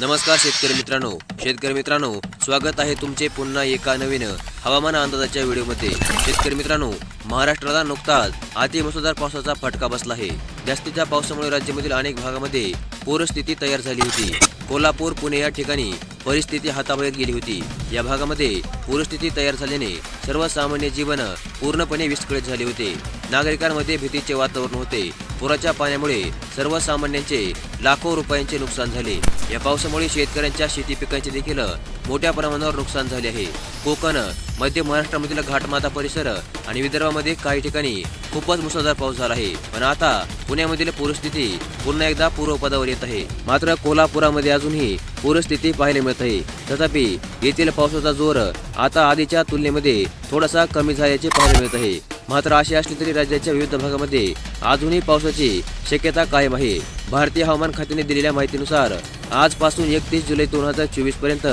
नमस्कार शेतकरी मित्रांनो शेतकरी मित्रांनो स्वागत आहे तुमचे पुन्हा एका नवीन हवामान अंदाजाच्या व्हिडिओमध्ये. शेतकरी मित्रांनो महाराष्ट्राला नुकताच अति मुसळधार पावसाचा फटका बसला आहे. जास्तीच्या पावसामुळे राज्यामधील अनेक भागामध्ये पूरस्थिती तयार झाली होती. कोल्हापूर पुणे या ठिकाणी परिस्थिती हाताबाहेर गेली होती. या भागामध्ये पूरस्थिती तयार झाल्याने सर्वसामान्य जीवन पूर्णपणे विस्कळीत झाले होते. नागरिकांमध्ये भीतीचे वातावरण होते. पुराच्या पाण्यामुळे सर्वसामान्यांचे लाखो रुपयांचे नुकसान झाले. या पावसामुळे शेतकऱ्यांच्या शेती पिकांचे देखील मोठ्या प्रमाणावर नुकसान झाले आहे. कोकण मध्य महाराष्ट्रामधील घाटमाता परिसर आणि विदर्भामध्ये काही ठिकाणी खूपच मुसळधार पाऊस झाला आहे. पण आता पुण्यामधील पूरस्थिती पुन्हा एकदा पूर्वपदावर येत आहे. मात्र कोल्हापुरामध्ये अजूनही पूरस्थिती पाहायला मिळत आहे तथापि येथील पावसाचा जोर आता आधीच्या तुलनेमध्ये थोडासा कमी झाल्याचे पाहायला मिळत आहे. मात्र अशी असली तरी राज्याच्या विविध भागामध्ये अजूनही पावसाची शक्यता कायम आहे. भारतीय हवामान खात्याने दिलेल्या माहितीनुसार आजपासून एकतीस जुलै दोन हजार चोवीसपर्यंत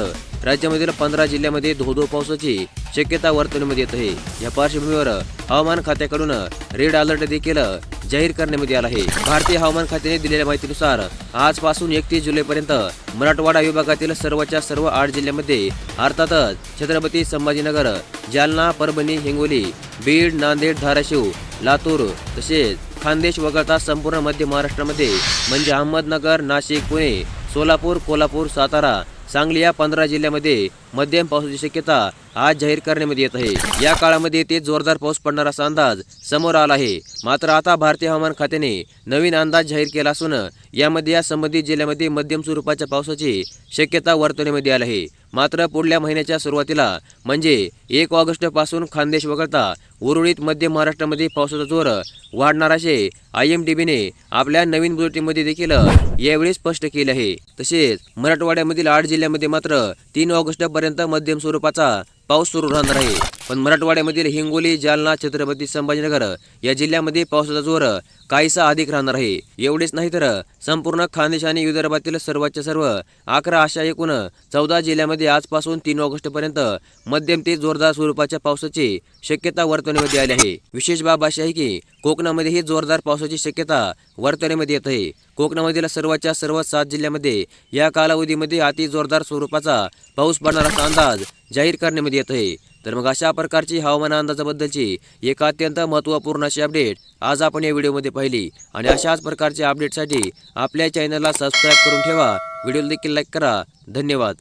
राज्यामधील पंधरा जिल्ह्यामध्ये धोधो पावसाची शक्यता वर्तवण्यामध्ये येत आहे. या पार्श्वभूमीवर हवामान खात्याकडून रेड अलर्ट देखील जाहीर करण्यात आला आहे. भारतीय हवामान खात्याने दिलेल्या माहितीनुसार आजपासून एकतीस जुलैपर्यंत मराठवाडा विभागातील सर्वच्या सर्व आठ जिल्ह्यांमध्ये अर्थातच छत्रपती संभाजीनगर जालना परभणी हिंगोली बीड नांदेड धाराशिव लातूर तसेच खानदेश वगळता संपूर्ण मध्य महाराष्ट्रामध्ये म्हणजे अहमदनगर नाशिक पुणे सोलापूर कोल्हापूर सातारा सांगली या पंधरा जिल्ह्यामध्ये मध्यम पावसाची शक्यता आज जाहीर करण्यात येत आहे. या काळामध्ये ते जोरदार पाऊस पडणार असा अंदाज समोर आला आहे. मात्र आता भारतीय हवामान खात्याने नवीन अंदाज जाहीर केला असून यामध्ये या संबंधित जिल्ह्यामध्ये मध्यम स्वरूपाच्या पावसाची शक्यता वर्तवण्यामध्ये आली आहे. मात्र पुढल्या महिन्याच्या सुरुवातीला म्हणजे एक ऑगस्टपासून खान्देश खानदेश वगळता उर्वरित मध्य महाराष्ट्रामध्ये पावसाचा जोर वाढणार असे आय एम डी बीने आपल्या नवीन बुलेटिनमध्ये देखील यावेळी स्पष्ट केले आहे. तसेच मराठवाड्यामधील आठ जिल्ह्यामध्ये मात्र तीन ऑगस्टपर्यंत मध्यम स्वरूपाचा पाऊस सुरू राहणार आहे. पण मराठवाड्यामधील हिंगोली जालना छत्रपती संभाजीनगर या जिल्ह्यामध्ये पावसाचा जोर काहीसा अधिक राहणार आहे. एवढेच नाही तर संपूर्ण खानदेश आणि विदर्भातील सर्वच्या सर्व अकरा अशा एकूण चौदा जिल्ह्यामध्ये आजपासून तीन ऑगस्ट पर्यंत मध्यम ते जोरदार स्वरूपाच्या पावसाची शक्यता वर्तवण्यामध्ये आली आहे. विशेष बाब अशी आहे की कोकणामध्येही जोरदार पावसाची शक्यता वर्तवण्यामध्ये येत आहे. कोकणामधील सर्वच्या सर्व सात जिल्ह्यामध्ये या कालावधीमध्ये अति जोरदार स्वरूपाचा पाऊस पडणार असा अंदाज जाहीर करण्यामध्ये येत आहे तर मग अशा प्रकारची हवामान अंदाजाबद्दलची एक अत्यंत महत्त्वपूर्ण अशी अपडेट आज आपण या व्हिडिओमध्ये पाहिली. आणि अशाच प्रकारच्या अपडेटसाठी आपल्या चॅनलला सबस्क्राईब करून ठेवा. व्हिडिओ देखील लाईक करा. धन्यवाद.